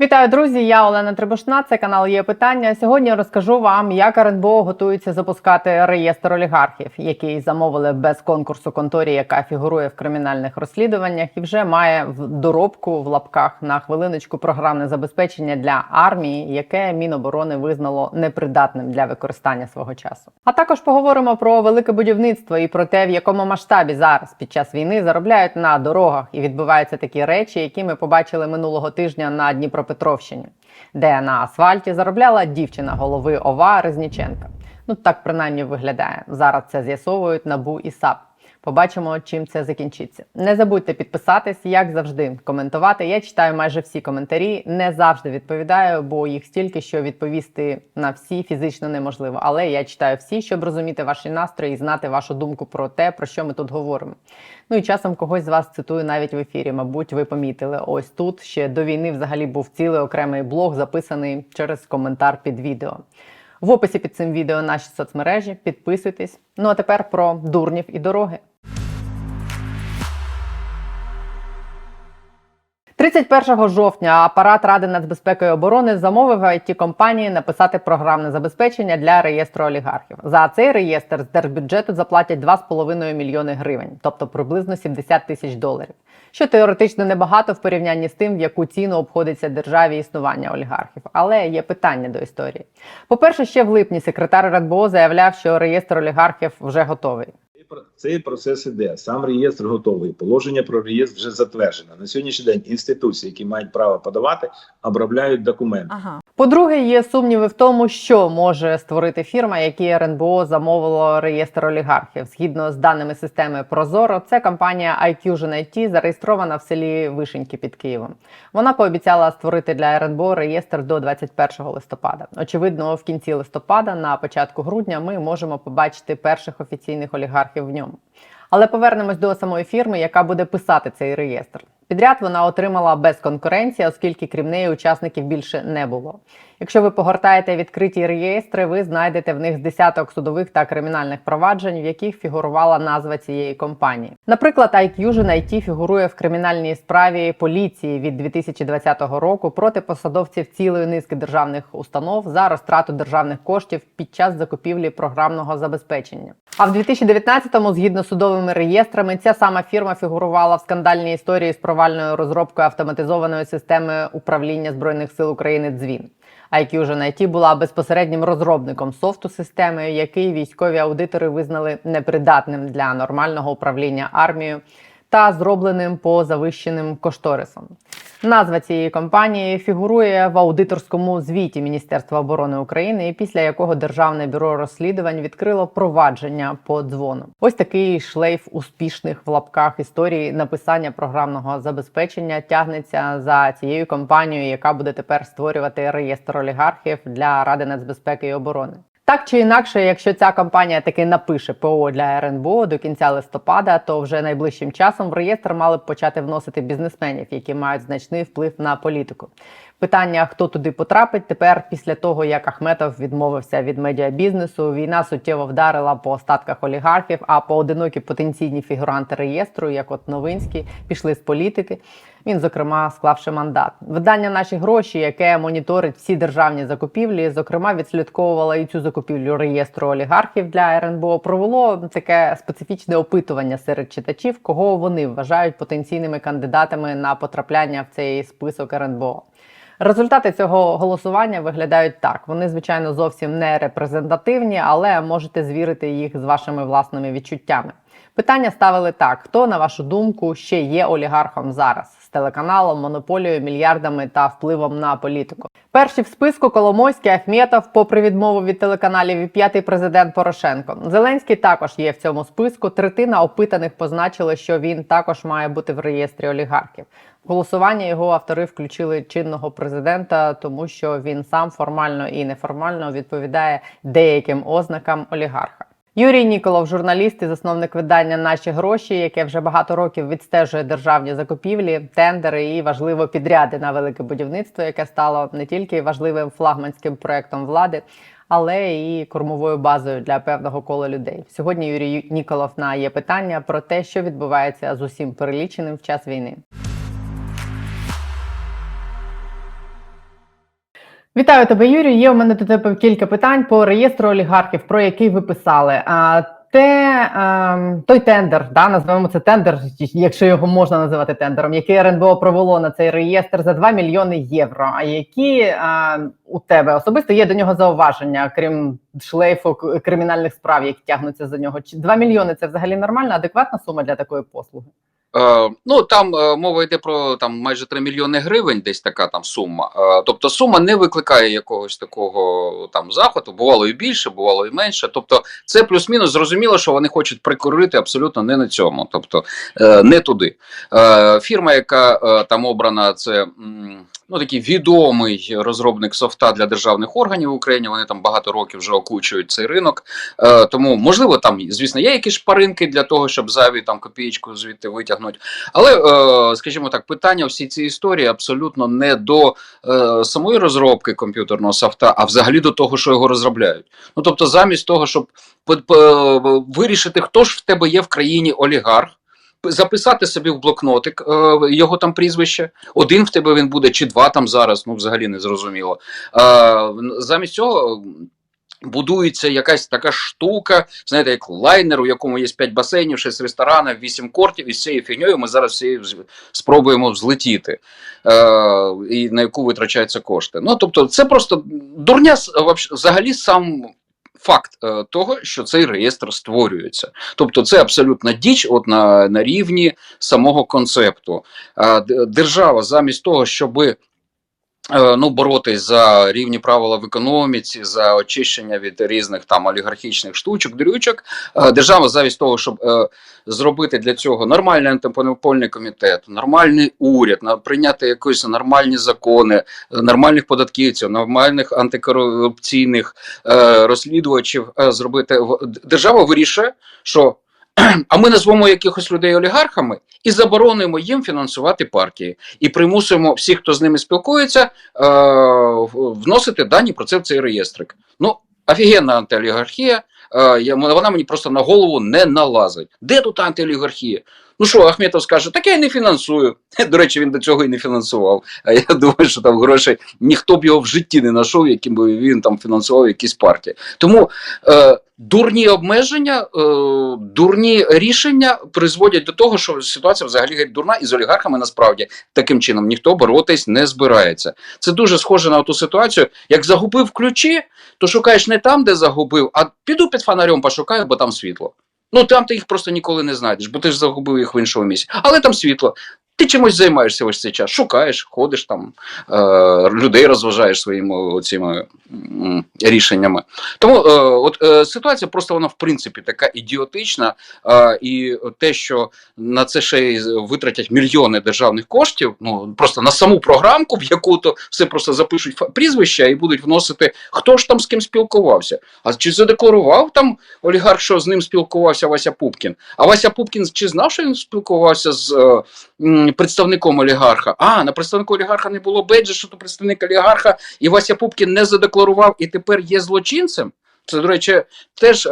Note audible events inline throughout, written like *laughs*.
Вітаю, друзі! Я Олена Трибушна. Це канал є питання. Сьогодні розкажу вам, як РНБО готується запускати реєстр олігархів, який замовили без конкурсу конторі, яка фігурує в кримінальних розслідуваннях, і вже має в доробку в лапках на хвилиночку програмне забезпечення для армії, яке Міноборони визнало непридатним для використання свого часу. А також поговоримо про велике будівництво і про те, в якому масштабі зараз під час війни заробляють на дорогах і відбуваються такі речі, які ми побачили минулого тижня на Дніпропетровщині, де на асфальті заробляла дівчина голови ОВА Резніченка. Ну так принаймні виглядає. Зараз це з'ясовують НАБУ і САП. Побачимо, чим це закінчиться. Не забудьте підписатись, як завжди, коментувати. Я читаю майже всі коментарі, не завжди відповідаю, бо їх стільки, що відповісти на всі фізично неможливо. Але я читаю всі, щоб розуміти ваші настрої і знати вашу думку про те, про що ми тут говоримо. Ну і часом когось з вас цитую навіть в ефірі. Мабуть, ви помітили. Ось тут ще до війни взагалі був цілий окремий блог, записаний через коментар під відео. В описі під цим відео наші соцмережі. Підписуйтесь. Ну а тепер про дурнів і дороги. 31 жовтня апарат Ради нацбезпеки і оборони замовив it компанії написати програмне забезпечення для реєстру олігархів. За цей реєстр з держбюджету заплатять 2,5 мільйони гривень, тобто приблизно 70 тисяч доларів. Що теоретично небагато в порівнянні з тим, в яку ціну обходиться державі існування олігархів. Але є питання до історії. По-перше, ще в липні секретар РНБО заявляв, що реєстр олігархів вже готовий. Цей процес іде. Сам реєстр готовий. Положення про реєстр вже затверджено. На сьогоднішній день інституції, які мають право подавати, обробляють документи. Ага. По-друге, є сумніви в тому, що може створити фірма, якій РНБО замовило реєстр олігархів. Згідно з даними системи Прозоро, це компанія iQusion IT, зареєстрована в селі Вишеньки під Києвом. Вона пообіцяла створити для РНБО реєстр до 21 листопада. Очевидно, в кінці листопада, на початку грудня, ми можемо побачити перших офіційних олігархів в ньому. Але повернемось до самої фірми, яка буде писати цей реєстр. Підряд вона отримала без конкуренції, оскільки крім неї учасників більше не було. Якщо ви погортаєте відкриті реєстри, ви знайдете в них десяток судових та кримінальних проваджень, в яких фігурувала назва цієї компанії. Наприклад, iQusion IT фігурує в кримінальній справі поліції від 2020 року проти посадовців цілої низки державних установ за розтрату державних коштів під час закупівлі програмного забезпечення. А в 2019-му, згідно з судовими реєстрами, ця сама фірма фігурувала в скандальній історії з провальною розробкою автоматизованої системи управління збройних сил України Дзвін. iQusion IT була безпосереднім розробником софту системи, який військові аудитори визнали непридатним для нормального управління армією та зробленим по завищеним кошторисам. Назва цієї компанії фігурує в аудиторському звіті Міністерства оборони України, після якого Державне бюро розслідувань відкрило провадження по дзвону. Ось такий шлейф успішних в лапках історії написання програмного забезпечення тягнеться за цією компанією, яка буде тепер створювати реєстр олігархів для Ради нацбезпеки і оборони. Так чи інакше, якщо ця компанія таки напише ПО для РНБО до кінця листопада, то вже найближчим часом в реєстр мали б почати вносити бізнесменів, які мають значний вплив на політику. Питання, хто туди потрапить, тепер після того, як Ахметов відмовився від медіабізнесу, війна суттєво вдарила по остатках олігархів, а поодинокі потенційні фігуранти реєстру, як от Новинський, пішли з політики. Він, зокрема, склавши мандат. Видання наші гроші, яке моніторить всі державні закупівлі, зокрема, відслідковувало і цю закупівлю реєстру олігархів для РНБО. Провело таке специфічне опитування серед читачів, кого вони вважають потенційними кандидатами на потрапляння в цей список РНБО. Результати цього голосування виглядають так. Вони, звичайно, зовсім не репрезентативні, але можете звірити їх з вашими власними відчуттями. Питання ставили так: хто, на вашу думку, ще є олігархом зараз з телеканалом, монополією, мільярдами та впливом на політику? Перші в списку Коломойський, Ахметов, попри відмову від телеканалів, і п'ятий президент Порошенко. Зеленський також є в цьому списку. Третина опитаних позначили, що він також має бути в реєстрі олігархів. Голосування його автори включили чинного президента, тому що він сам формально і неформально відповідає деяким ознакам олігарха. Юрій Ніколов, журналіст і засновник видання Наші гроші, яке вже багато років відстежує державні закупівлі, тендери і важливо підряди на велике будівництво, яке стало не тільки важливим флагманським проектом влади, але і кормовою базою для певного кола людей. Сьогодні Юрій Ніколов на є питання про те, що відбувається з усім переліченим в час війни. Вітаю тебе, Юрій. Є у мене до тебе кілька питань по реєстру олігархів, про який ви писали. А те ем, той тендер, да, називаємо це тендер, якщо його можна називати тендером, який РНБО провело на цей реєстр за 2 мільйони євро. А які е, у тебе особисто є до нього зауваження, крім шлейфу кримінальних справ, які тягнуться за нього? Чи 2 мільйони це взагалі нормальна, адекватна сума для такої послуги? Е, ну там е, мова йде про там майже 3 мільйони гривень, десь така там сума. Е, тобто сума не викликає якогось такого там захвату. Бувало і більше, бувало і менше. Тобто, це плюс-мінус зрозуміло, що вони хочуть прикурити абсолютно не на цьому, тобто не туди. Фірма, яка там обрана, це. Ну, такий відомий розробник софта для державних органів в Україні. Вони там багато років вже окучують цей ринок. Е, тому, можливо, там, звісно, є якісь шпаринки для того, щоб зайві там копієчку звідти витягнути. Але, е, скажімо так, питання всі ці історії абсолютно не до е, самої розробки комп'ютерного софта, а взагалі до того, що його розробляють. Ну тобто, замість того, щоб по- вирішити, хто ж в тебе є в країні олігарх. Записати собі в блокнотик е, його там прізвище. Один в тебе він буде, чи два там зараз, ну взагалі не зрозуміло. Е, замість цього будується якась така штука, знаєте, як лайнер, у якому є 5 басейнів, 6 ресторанів, 8 кортів, і з цією фігньою ми зараз всі спробуємо взлетіти, е, і на яку витрачаються кошти. Ну, тобто, це просто дурня взагалі сам. Факт е, того, що цей реєстр створюється, тобто це абсолютна діч, от на, на рівні самого концепту. Держава замість того, щоби ну, боротись за рівні правила в економіці, за очищення від різних там олігархічних штучок, дрючок. Е, Держава замість того, щоб е, зробити для цього нормальний антимонопольний комітет, нормальний уряд, прийняти якісь нормальні закони, е, нормальних податківців, нормальних антикорупційних е, розслідувачів е, зробити держава вирішує, що а ми назвемо якихось людей олігархами і заборонимо їм фінансувати партії, і примусимо всіх, хто з ними спілкується, е, вносити дані про це в цей реєстрик. Ну, офігенна антиолігархія. Е, вона мені просто на голову не налазить. Де тут антиолігархія? Ну що, Ахметов скаже, так я й не фінансую. *laughs* До речі, він до цього і не фінансував. А я думаю, що там грошей ніхто б його в житті не знайшов, яким би він там фінансував якісь партії. Тому е, дурні обмеження, е, дурні рішення призводять до того, що ситуація взагалі геть дурна, і з олігархами насправді таким чином ніхто боротись не збирається. Це дуже схоже на ту ситуацію, як загубив ключі, то шукаєш не там, де загубив, а піду під фонарем пошукаю, бо там світло. Ну там ти їх просто ніколи не знайдеш, бо ти ж загубив їх в іншому місці. Але там світло. Ти чимось займаєшся ось цей час, шукаєш, ходиш там, е, людей розважаєш своїми цими рішеннями. Тому е, от е, ситуація просто вона в принципі така ідіотична, е, і те, що на це ще й витратять мільйони державних коштів, ну просто на саму програмку, в яку то все просто запишуть прізвища і будуть вносити, хто ж там з ким спілкувався. А чи задекларував там олігарх, що з ним спілкувався Вася Пупкін? А Вася Пупкін чи знав, що він спілкувався з е, представником олігарха? А на представнику олігарха не було беджа, що то представник олігарха, і Вася Пупкін не задекларував і тепер є злочинцем. Це, до речі, теж е,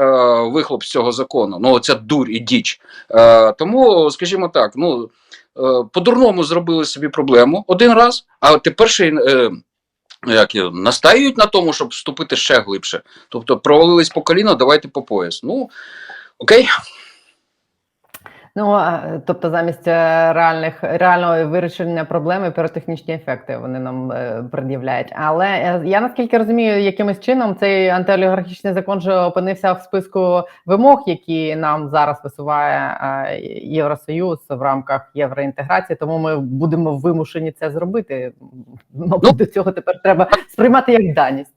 вихлоп з цього закону. Ну, оця дурь і діч. Е, тому, скажімо так, ну е, по-дурному зробили собі проблему один раз, а тепер ще. Е, як настаюють на тому, щоб вступити ще глибше. Тобто провалились по коліно, давайте по пояс. Ну, окей. Ну тобто, замість е, реальних реального вирішення проблеми піротехнічні ефекти вони нам е, пред'являють. Але е, я наскільки розумію, якимось чином цей антиолігархічний закон же опинився в списку вимог, які нам зараз висуває Євросоюз в рамках євроінтеграції. Тому ми будемо вимушені це зробити. Мабуть, до цього тепер треба сприймати як даність.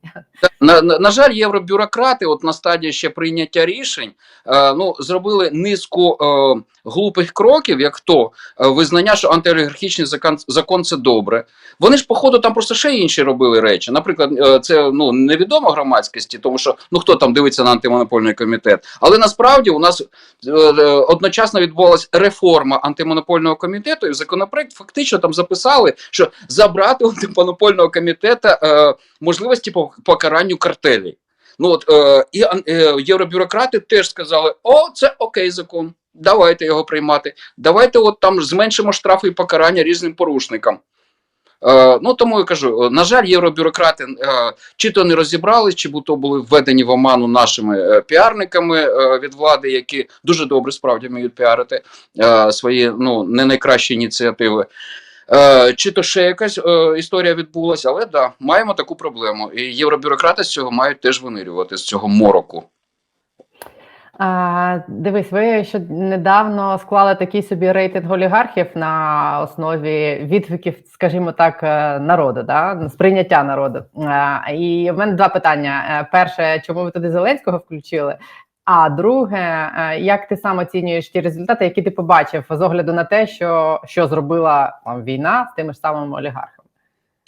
На, на, на жаль, євробюрократи, от на стадії ще прийняття рішень, е, ну, зробили низку е, глупих кроків, як то е, визнання, що антиолігархічний закон, закон це добре. Вони ж, походу, там просто ще інші робили речі. Наприклад, е, це ну, невідомо громадськості, тому що ну хто там дивиться на антимонопольний комітет. Але насправді у нас е, одночасно відбувалася реформа антимонопольного комітету, і в законопроект фактично там записали, що забрати у антимонопольного комітету можливості по покаранню картелей. Ну от е, і е, євробюрократи теж сказали: о, це окей закон. Давайте його приймати. Давайте от там зменшимо штрафи і покарання різним порушникам. Е, ну тому я кажу, е, на жаль, євробюрократи е, чи то не розібрались, чи то були введені в оману нашими е, піарниками е, від влади, які дуже добре справді вміють піарити е, свої ну не найкращі ініціативи. Е, чи то ще якась е, історія відбулася, але да, маємо таку проблему. І євробюрократи з цього мають теж винирювати з цього мороку. А, дивись, ви ще недавно склали такий собі рейтинг олігархів на основі відгуків, скажімо так, е, народу, да? сприйняття народу. А, і в мене два питання: Е, перше, чому ви туди Зеленського включили? А друге, е, як ти сам оцінюєш ті результати, які ти побачив з огляду на те, що, що зробила там, війна з тими ж самими олігархами?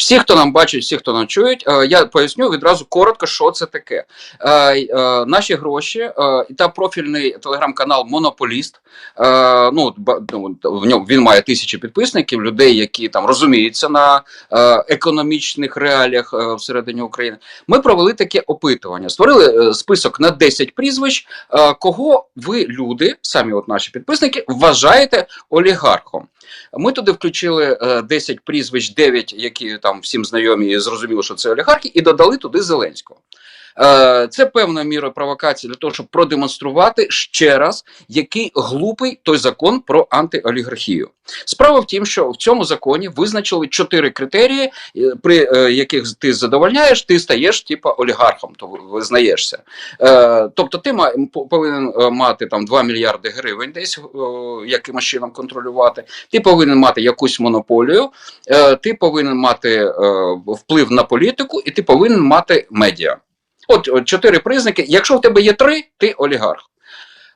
Всі, хто нам бачить, всі, хто нам чують, е, я поясню відразу коротко, що це таке. Е, е, Наші гроші та профільний телеграм-канал Монополіст. Ну ну, в ньому він має тисячі підписників, людей, які там розуміються на економічних реаліях всередині України. Ми провели таке опитування. Створили список на 10 прізвищ, кого ви, люди, самі от наші підписники, вважаєте олігархом. Ми туди включили е, 10 прізвищ, 9, які там всім знайомі, і зрозуміло, що це олігархи, і додали туди Зеленського. Е, Це певна міра провокації для того, щоб продемонструвати ще раз, який глупий той закон про антиолігархію. Справа в тім, що в цьому законі визначили чотири критерії, е, при е, яких ти задовольняєш, ти стаєш типа олігархом, то визнаєшся. Тобто, ти повинен мати там 2 мільярди гривень, десь якимось чином контролювати. Ти повинен мати якусь монополію, ти повинен мати вплив на політику, і ти повинен мати медіа. От, от чотири признаки. Якщо в тебе є три, ти олігарх.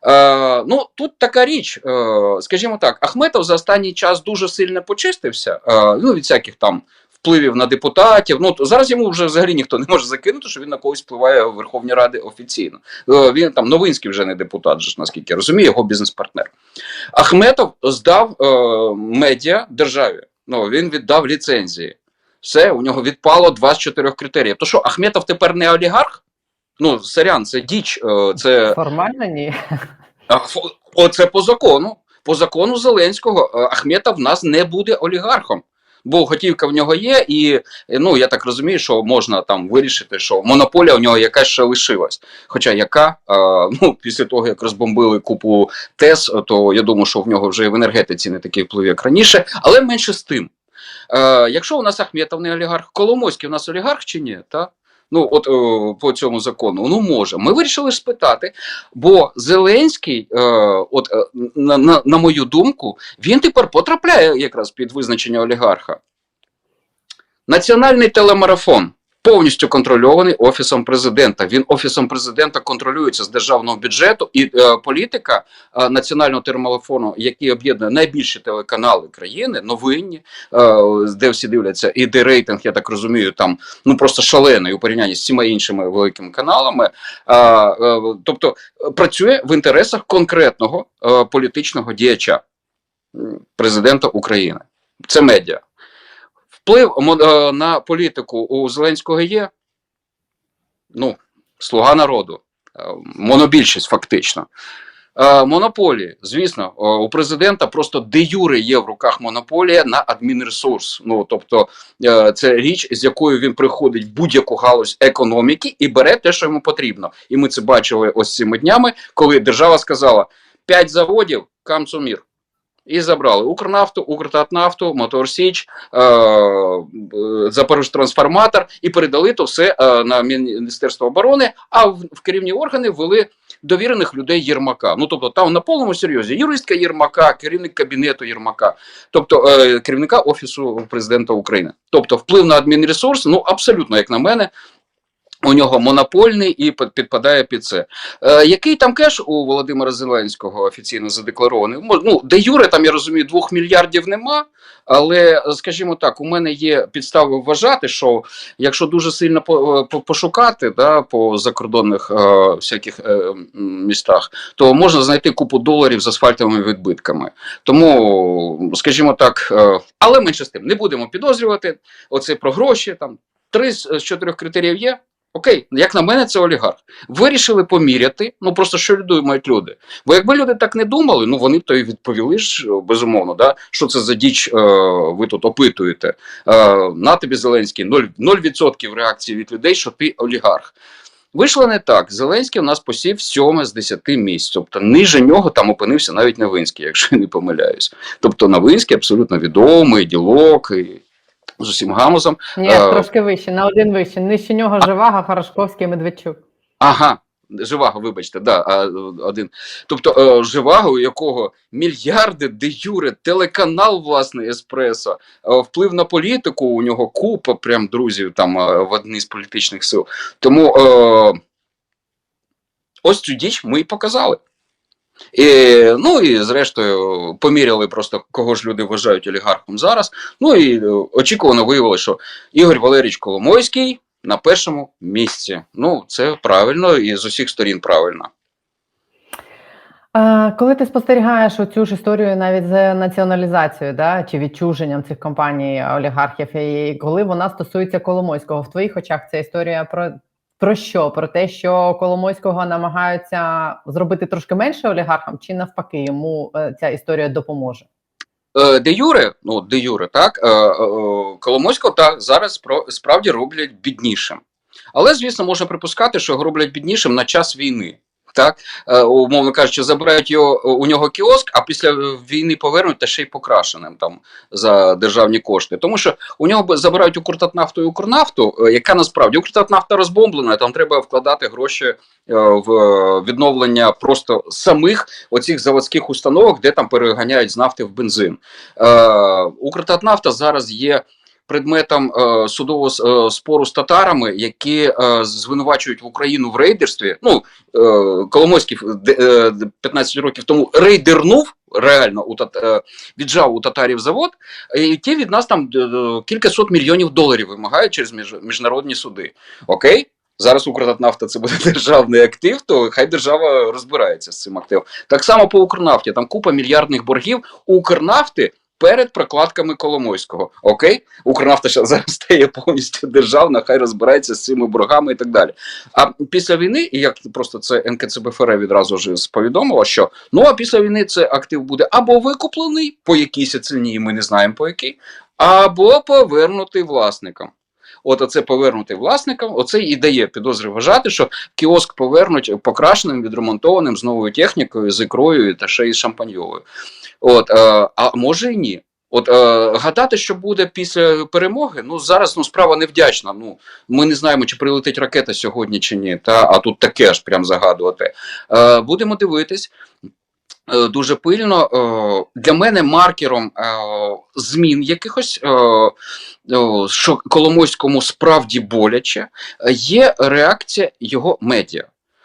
Е, ну, тут така річ, е, скажімо так, Ахметов за останній час дуже сильно почистився е, ну, від всяких там впливів на депутатів. Ну, зараз йому вже взагалі ніхто не може закинути, що він на когось впливає в Верховній Раді офіційно. Е, він там Новинський вже не депутат, ж, наскільки я розумію, його бізнес-партнер. Ахметов здав е, медіа державі. Ну, він віддав ліцензії. Все, у нього відпало два з чотирьох критеріїв. То що, Ахметов тепер не олігарх? Ну, сорян, це діч, е, це Формально ні. Оце по закону. По закону Зеленського е, Ахметов в нас не буде олігархом. Бо готівка в нього є, і е, ну я так розумію, що можна там вирішити, що монополія у нього якась ще лишилась. Хоча яка, е, ну після того як розбомбили купу ТЕС, то я думаю, що в нього вже і в енергетиці не такий вплив, як раніше, але менше з тим. Е, якщо у нас Ахметов не олігарх, Коломойський у нас олігарх чи ні? Та? Ну, от е, по цьому закону, ну може. Ми вирішили спитати, бо Зеленський, е, от е, на, на, на мою думку, він тепер потрапляє якраз під визначення олігарха. Національний телемарафон повністю контрольований офісом президента. Він офісом президента контролюється з державного бюджету, і е, політика е, національного телемарафону, який об'єднує найбільші телеканали країни, новинні, е, де всі дивляться, і де рейтинг, я так розумію, там ну просто шалений у порівнянні з всіма іншими великими каналами. Е, е, тобто е, працює в інтересах конкретного е, політичного діяча президента України. Це медіа. Вплив е, на політику у Зеленського є. Ну, слуга народу, е, монобільшість фактично. Е, Монополії, звісно, у президента просто де юре є в руках монополія на адмінресурс. Ну тобто, це річ, з якою він приходить в будь-яку галузь економіки і бере те, що йому потрібно. І ми це бачили ось цими днями, коли держава сказала: п'ять заводів, камцумір. І забрали Укрнафту, Укртатнафту, Мотор Січ, е, е, Запорожтрансформатор і передали то все е, на Міністерство оборони. А в, керівні органи ввели довірених людей Єрмака. Ну тобто там на повному серйозі юристка Єрмака, керівник кабінету Єрмака, тобто керівника офісу президента України. Тобто вплив на адмінресурс, ну абсолютно, як на мене. У нього монопольний і підпадає під це. Е, який там кеш у Володимира Зеленського офіційно задекларований? Ну, де Юре, там я розумію, двох мільярдів нема. Але, скажімо так, у мене є підстави вважати, що якщо дуже сильно по- пошукати да, по закордонних е, всяких е, містах, то можна знайти купу доларів з асфальтовими відбитками. Тому, скажімо так, е, але менше з тим, не будемо підозрювати. Оце про гроші. Там три з чотирьох критеріїв є. Окей, як на мене, це олігарх. Вирішили поміряти, ну просто що думають люди. Бо якби люди так не думали, ну вони б то і відповіли ж безумовно, да, що це за діч е, ви тут опитуєте. Е, на тобі Зеленський 0%, 0% реакції від людей, що ти олігарх. Вийшло не так. Зеленський у нас посів сьоме з 10 місць. Тобто ниже нього там опинився навіть Новинський, *laughs* якщо я не помиляюсь. Тобто Новинський абсолютно відомий, ділок і з усім гамузом. Ні, Е, трошки вище, на один вище. Нижче нього Живаго, Хорошковський, Медведчук. Ага, Живаго, вибачте, да, один. Тобто е, Живаго, у якого мільярди де юре, телеканал, власне, Еспресо, е, вплив на політику, у нього купа прям друзів там в одній з політичних сил. Тому ось цю діч ми і показали. І, ну і зрештою поміряли просто, кого ж люди вважають олігархом зараз. Ну і е, очікувано виявилося, що Ігор Валерійович Коломойський на першому місці. Ну, це правильно і з усіх сторін правильно. Коли ти спостерігаєш оцю ж історію навіть з націоналізацією, да, чи відчуженням цих компаній олігархів, і коли вона стосується Коломойського, в твоїх очах ця історія про, про що? Про те, що Коломойського намагаються зробити трошки менше олігархам, чи навпаки йому е, ця історія допоможе? Е, Де Юре, ну де Юре, так е, Коломойського так зараз справді роблять біднішим. Але, звісно, можна припускати, що його роблять біднішим на час війни. Так, Е, умовно кажучи, забирають його у нього кіоск, а після війни повернуть та ще й покрашеним там за державні кошти. Тому що у нього забирають Укртатнафту і Укрнафту, е, яка насправді Укртатнафта розбомблена, там треба вкладати гроші е, в е, відновлення просто самих оцих заводських установок, де там переганяють з нафти в бензин. Е, Укртатнафта зараз є предметом е, судового е, спору з татарами, які е, звинувачують Україну в рейдерстві. Ну, е, Коломойський е, 15 років тому рейдернув. Реально у тат... е, віджав у татарів завод, і ті від нас там е, кілька сот мільйонів доларів вимагають через між... міжнародні суди. Окей, зараз Укртатнафта це буде *laughs* державний актив, то хай держава розбирається з цим активом. Так само по Укрнафті, там купа мільярдних боргів Укрнафти перед прокладками Коломойського. Окей, Укрнафта зараз стає повністю державна, хай розбирається з цими боргами і так далі. А після війни, і як просто це НКЦБФР відразу ж повідомило, що ну а після війни це актив буде або викуплений по якійсь ціні, ми не знаємо по якій, або повернутий власникам. От оце повернути власникам, оце і дає підозри вважати, що кіоск повернуть покрашеним, відремонтованим з новою технікою, з ікрою та ще й шампаньовою. От, е, а може і ні. От е, гадати, що буде після перемоги, ну зараз ну справа невдячна. Ну ми не знаємо, чи прилетить ракета сьогодні чи ні. Та а тут таке ж прям загадувати. Е, будемо дивитись. Е, Дуже пильно Е, для мене маркером е, змін якихось, що Коломойському справді боляче, є реакція його медіа.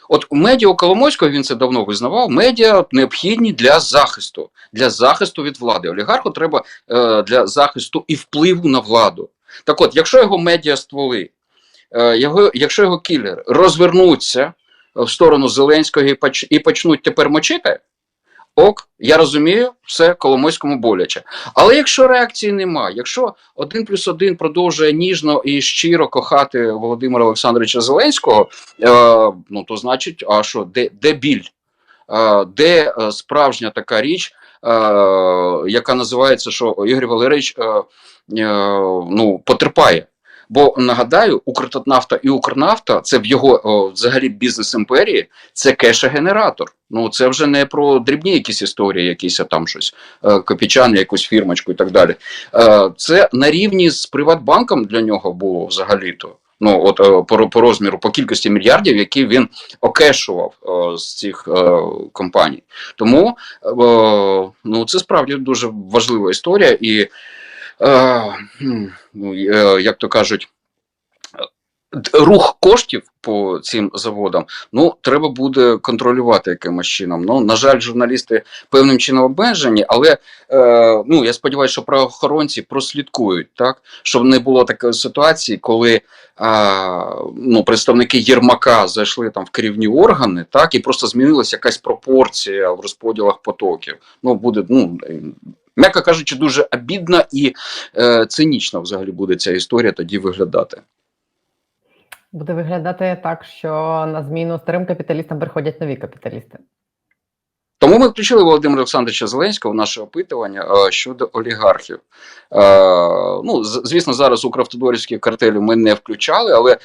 От медіа Коломойського він це давно визнавав. Медіа необхідні для захисту, для захисту від влади. Олігарху треба для захисту і впливу на владу. Так от, якщо його медіа стволи, його, якщо його кілери розвернуться в сторону Зеленського і почнуть тепер мочити, ок, я розумію, все Коломойському боляче. Але якщо реакції немає, якщо один плюс один продовжує ніжно і щиро кохати Володимира Олександровича Зеленського, е, ну то значить, а що, де, де біль? Е, де е, справжня така річ, е, яка називається, що Ігор Валерійович е, е, ну, потерпає. Бо нагадаю, Укртатнафта і Укрнафта це в його о, взагалі бізнес імперії, це кешегенератор. Ну це вже не про дрібні якісь історії, якісь там щось е, якусь фірмочку і так далі. Е, це на рівні з Приватбанком для нього було взагалі-то. Ну, от е, по, по розміру, по кількості мільярдів, які він окешував е, з цих е, компаній. Тому е, ну, це справді дуже важлива історія, і як то кажуть, рух коштів по цим заводам, ну треба буде контролювати якимось чином. Ну на жаль, журналісти певним чином обмежені, але е, ну я сподіваюся, що правоохоронці прослідкують так, щоб не було такої ситуації, коли а, ну, представники Єрмака зайшли там в керівні органи, так і просто змінилася якась пропорція в розподілах потоків. Ну буде ну. М'яко кажучи, дуже обідна і е, цинічна взагалі буде ця історія тоді виглядати. Буде виглядати так, що на зміну старим капіталістам приходять нові капіталісти. Тому ми включили Володимира Олександровича Зеленського в наше опитування е, щодо олігархів. Е, ну, звісно, зараз Укравтодорівські картелі ми не включали, але.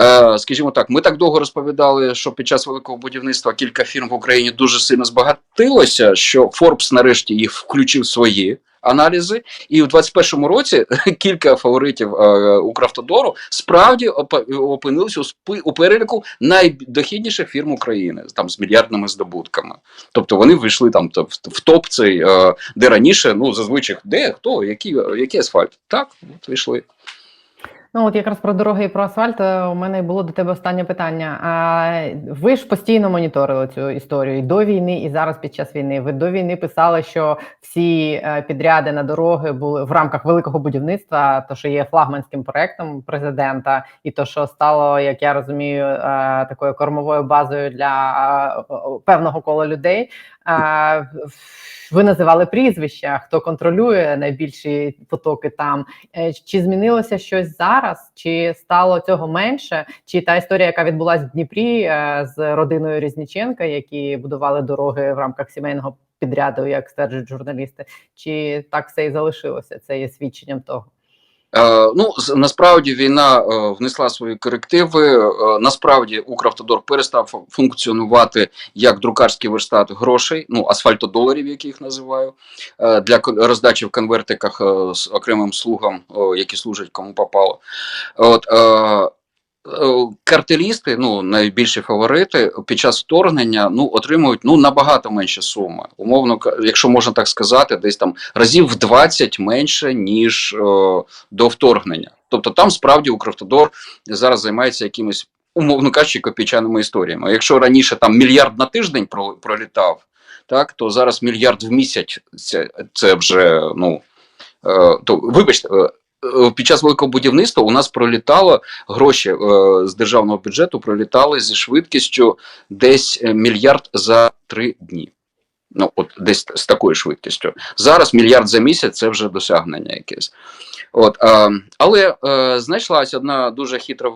Е, Скажімо так, ми так довго розповідали, що під час великого будівництва кілька фірм в Україні дуже сильно збагатилося, що Форбс нарешті їх включив свої аналізи, і в 21-му році *laughs* кілька фаворитів е, Укравтодору справді опинилися у, у переліку найдохідніших фірм України там з мільярдними здобутками. Тобто вони вийшли там в топ цей, е, де раніше, ну зазвичай, де хто, який, який асфальт. Так, от вийшли. Ну, от якраз про дороги і про асфальт е, у мене було до тебе останнє питання. А ви ж постійно моніторили цю історію і до війни, і зараз під час війни. Ви до війни писали, що всі е, підряди на дороги були в рамках великого будівництва, то що є флагманським проектом президента, і то, що стало, як я розумію, е, такою кормовою базою для певного кола людей. Ви називали прізвища, хто контролює найбільші потоки там. Е, Чи змінилося щось зараз? Чи стало цього менше? Чи та історія, яка відбулася в Дніпрі е, з родиною Різніченка, які будували дороги в рамках сімейного підряду, як стверджують журналісти? Чи так все і залишилося? Це є свідченням того. Е, ну, насправді війна е, внесла свої корективи. Е, насправді Укравтодор перестав функціонувати як друкарський верстат грошей, ну асфальтодоларів, як їх називаю, для роздачі в конвертиках з окремим слугам, які служать кому попало. От, Картелісти, ну найбільші фаворити під час вторгнення ну отримують ну набагато менше суми. Умовно, якщо можна так сказати, десь там разів в 20 менше ніж е, до вторгнення. Тобто там справді Укравтодор зараз займається якимись, умовно кажучи, копійчаними історіями. Якщо раніше там мільярд на тиждень пролітав, так то зараз мільярд в місяць це, це вже ну е, то вибачте. Е, Під час великого будівництва у нас пролітало гроші е, з державного бюджету пролітали зі швидкістю десь е, мільярд за три дні. Ну, от десь з такою швидкістю. Зараз мільярд за місяць це вже досягнення якесь. От, е, але е, знайшлася одна дуже хитра,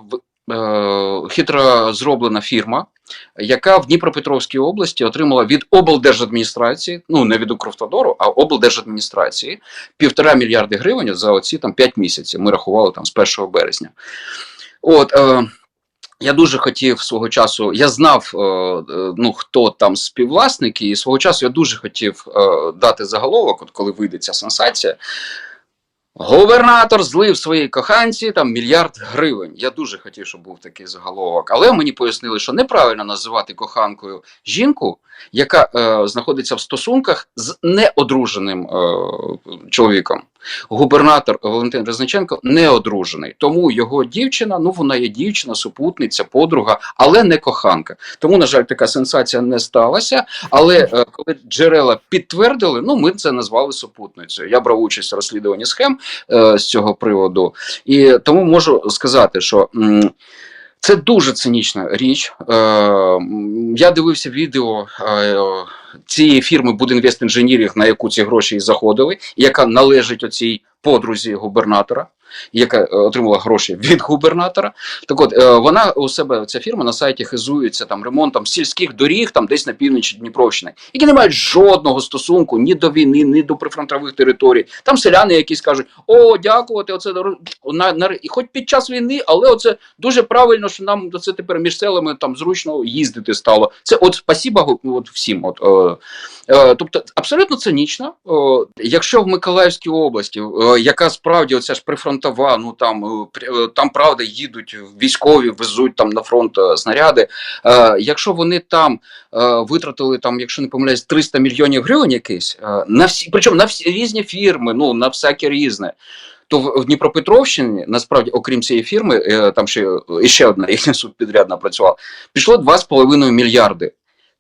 хитро зроблена фірма, яка в Дніпропетровській області отримала від облдержадміністрації, ну не від Укравтодору, а облдержадміністрації півтора мільярди гривень за оці там 5 місяців. Ми рахували там з 1 березня. От, е, я дуже хотів свого часу, я знав, е, е, ну хто там співвласники, і свого часу я дуже хотів е, дати заголовок, от коли вийде ця сенсація. Губернатор злив своїй коханці там мільярд гривень. Я дуже хотів, щоб був такий заголовок. Але мені пояснили, що неправильно називати коханкою жінку, яка е, знаходиться в стосунках з неодруженим е, чоловіком. Губернатор Валентин Резниченко не одружений, тому його дівчина, ну вона є дівчина, супутниця, подруга, але не коханка. Тому, на жаль, така сенсація не сталася. Але е, коли джерела підтвердили, ну ми це назвали супутницею. Я брав участь в розслідуванні схем е, з цього приводу, і тому можу сказати, що. м, це дуже цинічна річ. Е, я дивився відео е, цієї фірми Будінвест інженірів, на яку ці гроші і заходили, яка належить оцій подрузі губернатора, яка е, отримала гроші від губернатора. Так от е, вона у себе ця фірма на сайті хизується там ремонтом сільських доріг, там десь на півночі Дніпровщини, які не мають жодного стосунку ні до війни, ні до прифронтових територій. Там селяни, якісь кажуть: о, дякувати, оце на, на і хоч під час війни, але оце дуже правильно, що нам це тепер між селами там зручно їздити стало. Це от спасіба от всім. От е, Е, Тобто абсолютно цинічно. О, Якщо в Миколаївській області, е, яка справді оця ж прифронтова, ну там е, е, там правда їдуть військові, везуть там на фронт е, снаряди. Е, Якщо вони там е, витратили там, якщо не помиляюсь, 300 мільйонів гривень якийсь е, на всі, причому на всі різні фірми, ну на всяке різне. То в Дніпропетровщині, насправді, окрім цієї фірми, там ще ще одна їхня субпідрядна працювала, пішло 2,5 мільярди.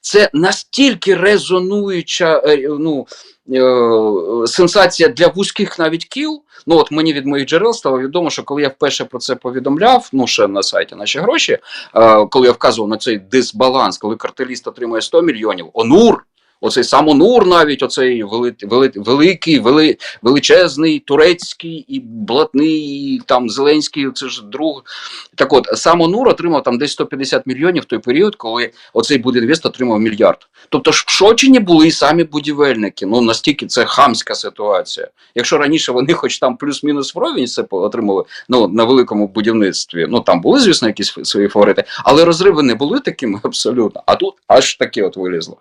Це настільки резонуюча е, ну, е, сенсація для вузьких навіть кіл. Ну от мені від моїх джерел стало відомо, що коли я вперше про це повідомляв, ну ще на сайті наші гроші, е, коли я вказував на цей дисбаланс, коли картеліст отримує 100 мільйонів, ОНУР. Оцей самонур, навіть оцей вели, вели, великий, вели, величезний, турецький і блатний, там Зеленський, це ж друг. Так от, самонур отримав там десь 150 мільйонів в той період, коли оцей будинвест отримав мільярд. Тобто ж в Шочині були і самі будівельники. Ну настільки це хамська ситуація. Якщо раніше вони, хоч там плюс-мінус вровень це отримали ну, на великому будівництві, ну там були, звісно, якісь свої фаворити, але розриви не були такими *laughs* абсолютно. А тут аж таке от вилізло.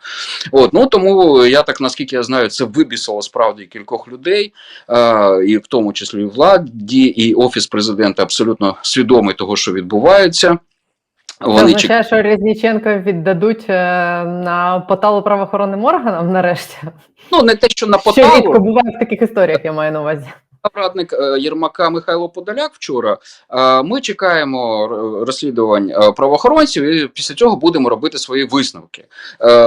От, ну тому я так наскільки я знаю, це вибісило справді кількох людей, е, і в тому числі і владі, і офіс президента абсолютно свідомий того, що відбувається. Це Вони чекають. означає, що Різніченко віддадуть е, на поталу правоохоронним органам нарешті. Ну не те, що на Що рідко буває в таких історіях, я маю на увазі. Радник е, Єрмака Михайло Подоляк вчора. Е, Ми чекаємо розслідувань е, правоохоронців, і після цього будемо робити свої висновки.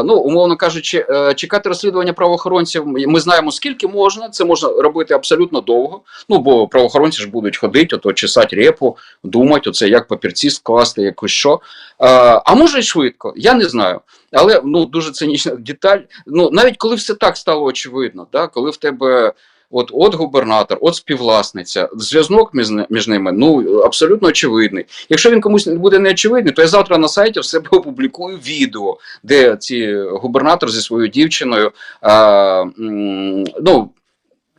Ну, умовно кажучи, чекати розслідування правоохоронців. Ми знаємо скільки можна. Це можна робити абсолютно довго. Ну бо правоохоронці ж будуть ходити, ото чесати репу, думати, оце як папірці скласти, якось що. А може й швидко, я не знаю. Але ну дуже цинічна деталь. Ну навіть коли все так стало очевидно, да, коли в тебе. От, от губернатор, от співвласниця, зв'язок між, між ними ну абсолютно очевидний. Якщо він комусь не буде неочевидний, то я завтра на сайті в себе *laughs* опублікую відео, де ці губернатор зі своєю дівчиною а, ну,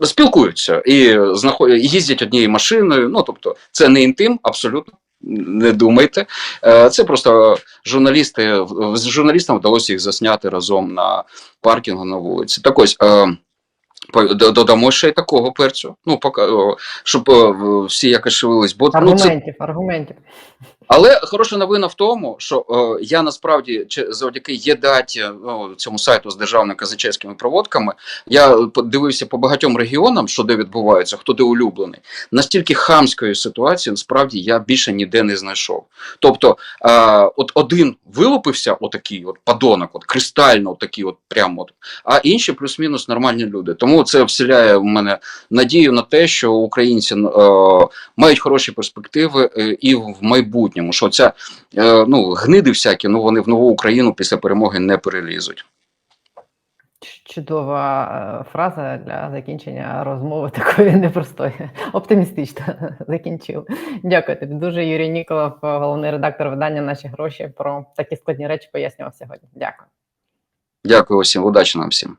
спілкуються і знаходять, їздять однією машиною. Ну тобто, це не інтим, абсолютно. Не думайте, Е, це просто журналісти з журналістам вдалося їх засняти разом на паркінгу на вулиці. Так ось е, додамо ще й такого перцю. Ну, поки, щоб всі якось шевелились. Бо ну, це Аргументів, аргументів. Але хороша новина в тому, що е, я насправді завдяки єдаті ну, цьому сайту з державними казначейськими проводками, я подивився по багатьом регіонам, що де відбувається, хто де улюблений. Настільки хамської ситуації насправді я більше ніде не знайшов. Тобто, е, от один вилупився, отакий, от падонок, от кристально, отакий, от прямо от, а інші плюс-мінус нормальні люди. Тому це вселяє в мене надію на те, що українці е, мають хороші перспективи е, і в майбутньому. Що ця е, ну, гниди всякі, ну вони в нову Україну після перемоги не перелізуть. Чудова е, фраза для закінчення розмови *laughs* такої непростої. Оптимістично *laughs* закінчив. Дякую тобі дуже. Юрій Ніколов, головний редактор видання Наші гроші про такі складні речі пояснював сьогодні. Дякую. Дякую усім, удачі нам всім.